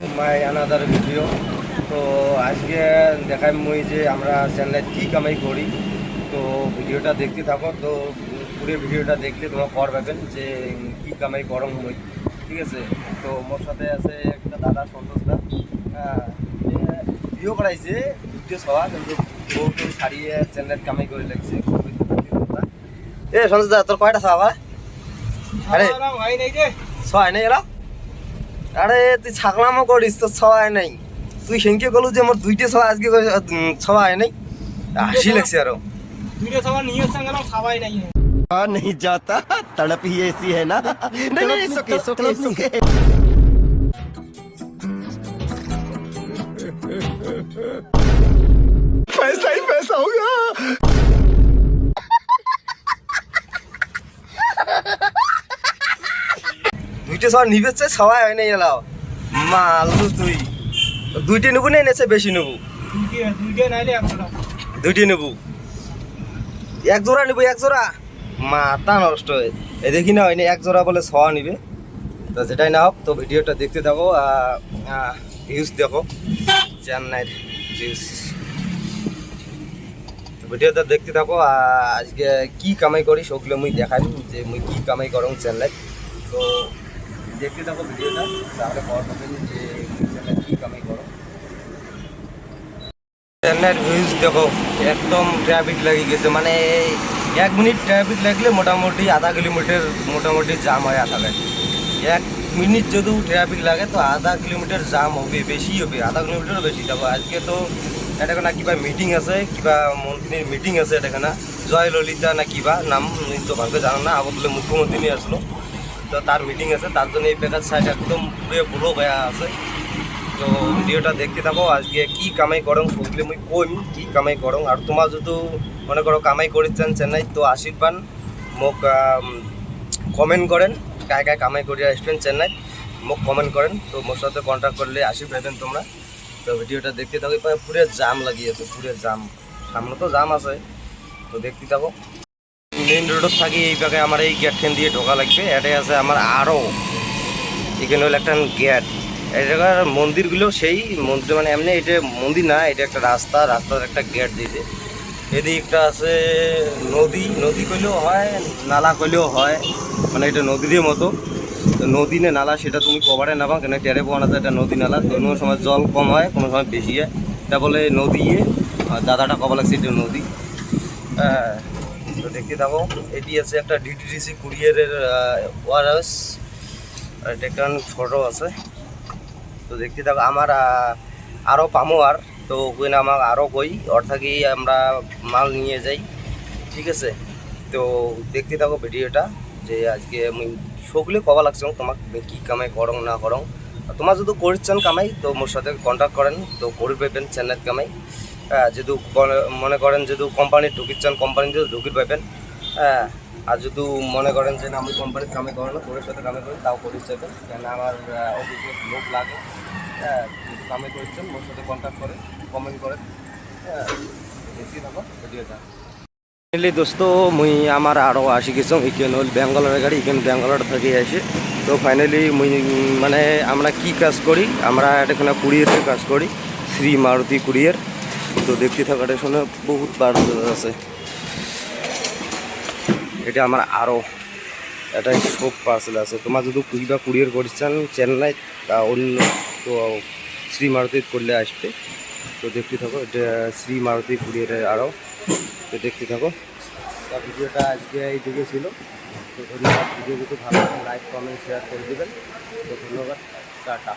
My another video তো আজকে দেখাই মই যে আমরা চ্যানেলে কী কামাই করি। তো ভিডিওটা দেখতে থাকো। তো পুরো ভিডিওটা দেখলে তোমরা কর পাবেন যে কী কামাই করম মই। ঠিক আছে? তো মোর সাথে আছে একটা দাদা সন্তোষ দা। ভিডিও করাইছে ভিডিও সবা কিন্তু বহুতো ছাড়িয়ে চ্যানেলত কামাই করে লাগছে। এ সন্তোষ দা তোর কয়টা সবা আরে ছয় নাই এলা? আরে তুই ছাগলামো করিস তো ছয় নাই তুই সেনকে গেলু যে মোর দুইটা ছয় আজকে ছয় নাই হাসি লাগছে আরো ভিডিও সবার নিয়ে এসে গেলাম সবাই নাই कहा नहीं जाता तड़प ही ऐसी है ना नहीं नहीं सुके सुके सुके पैसा দুইটা ছয় নিবেছে ছয় হয় নাই এলাও মালু তুই। দুইটা নেবু না এনেছে বেশি নেবু? দুইটা নেবু। এক জোড়া নেবু এক জোড়া? মাথা নষ্ট হয়ে। এ দেখি না হয়নি এক জোড়া বলে ছ নিবে। তো যেটাই না হোক তো ভিডিওটা দেখতে থাকো ভিউজ দেখো। চেন্নাইয়ের ভিউজ ভিডিওটা দেখতে থাকো আজকে কি কামাই করি সেগুলো মুই দেখাই যে মুই কি কামাই করং চেন্নাই। তো দেখতে থাকো ভিডিওটা, তাহলে খবর পাবেন যে চেন্নাই কি কামাই করো। চেন্নাইয়ের ভিউজ দেখো, একদম ট্রাফিক লাগি গেছে মানে এক মিনিট ট্রাফিক লাগলে মোটামুটি আধা কিলোমিটার মোটামুটি জাম হয় আধা এক মিনিট যদি ট্রাফিক লাগে তো আধা কিলোমিটার জাম হবে, বেশি হবে, আধা কিলোমিটারও বেশি যাব। আজকে তো এটা না কিবা মিটিং আছে, কিবা মন্ত্রীর মিটিং আছে এটা না জয় ললিতা না কিবা, নাম তো ভালকে জানো না আগতলে মুখ্যমন্ত্রী নিয়ে আসলো। তো তার মিটিং আছে, তার জন্য এই বেকার সাইড একদম পুরো বুড়ো হয়ে আছে। তো ভিডিওটা দেখতে থাকো, আজকে কি কামাই করং সবগুলো মুই কইম কি কামাই করং আর তোমার যদি মনে করো কামাই করেছেন চেন্নাই, তো আশীর্বাদ, মোক কমেন্ট করেন, কায় কায় কামাই করে আসবেন চেন্নাই, মোক কমেন্ট করেন। তো মোর সাথে কন্ট্যাক্ট করলে পাবেন তোমরা। তো ভিডিওটা দেখতে থাকো পুরো জাম লাগিয়েছে পুরো জাম সামনে তো জাম আছে, তো দেখতে থাকো। মেইন রোডত থাকি এই জায়গায় আমার এই গেটখান দিয়ে ঢোকা লাগবে। এটাই আছে আমার আরও এখানে হলো একটা গেট জায়গার মন্দিরগুলো সেই মন্দির মানে এমনি এটা মন্দির না এটা একটা রাস্তা রাস্তার একটা গেট দিয়েছে এদিকে একটা আছে নদী নদী কইলেও হয়, নালা কইলেও হয় মানে এটা নদীর মতো। নদী নে নালা সেটা তুমি কভারে নেবা কেন টেরে পোনা এটা নদী নালা। কোনো সময় জল কম হয়, কোনো সময় বেশি হয়। এটা বলে নদী দাদাটা কবা লাগছে এটা নদী। হ্যাঁ তো দেখতে থাকো এটি আছে একটা ডিটিডিসি কুরিয়ারের ওয়ার হাউস আর এটা একটা ফটো আছে। তো দেখতে থাকো, আমার আরও পামো আর। তো ওখানে আমার আরও কই ওর থাকি আমরা মাল নিয়ে যাই। ঠিক আছে? তো দেখতে থাকো ভিডিওটা, যে আজকে আমি সবগুলো কবা লাগছে তোমাক কি কামাই করং, না করং। তোমার যদি করছেন কামাই, তো মোর সাথে কন্ট্যাক্ট করেন। তো করে পাবেন কামাই। যদি মনে করেন যদি কোম্পানি ঢুকিচ্ছেন কোম্পানিতে ঢুকির পাবেন হ্যাঁ আর যদি মনে করেন যে আমি কোম্পানির কামে করেন না তোর সাথে কামে করি তাও করে যাবেন কেন আমার অফিসে লোক লাগে হ্যাঁ যদি কামে করছেন মোর সাথে কন্ট্যাক্ট করেন কমেন্ট করেন হ্যাঁ ফাইনালি দোস্ত, মুই আমার আরও আসি গেছিলাম ইকেন হল ব্যাঙ্গালোরের গাড়ি, ইকেন ব্যাঙ্গালোর থেকে আসে তো ফাইনালি মুই মানে আমরা কি কাজ করি? আমরা এখানে কুরিয়ারের কাজ করি, শ্রী মারুতি কুরিয়ার তো দেখতে থাকাটা শুনে বহুত বার আছে। এটা আমার আরও এটা সব পার্সেল আছে। তোমার যদি কুড়িটা কুরিয়ার করছেন চেন্নাই তা অন্য তো শ্রী মারুতি করলে আসবে। তো দেখতে থাকো, এটা শ্রী মারুতি কুরিয়ারের আরও তো দেখতে থাকো। তা ভিডিওটা আজকে এইদিকে ছিল। তো ধন্যবাদ। ভিডিও যদি ভালো লাগে লাইক কমেন্ট শেয়ার করে দেবেন। তো ধন্যবাদ। টাটা।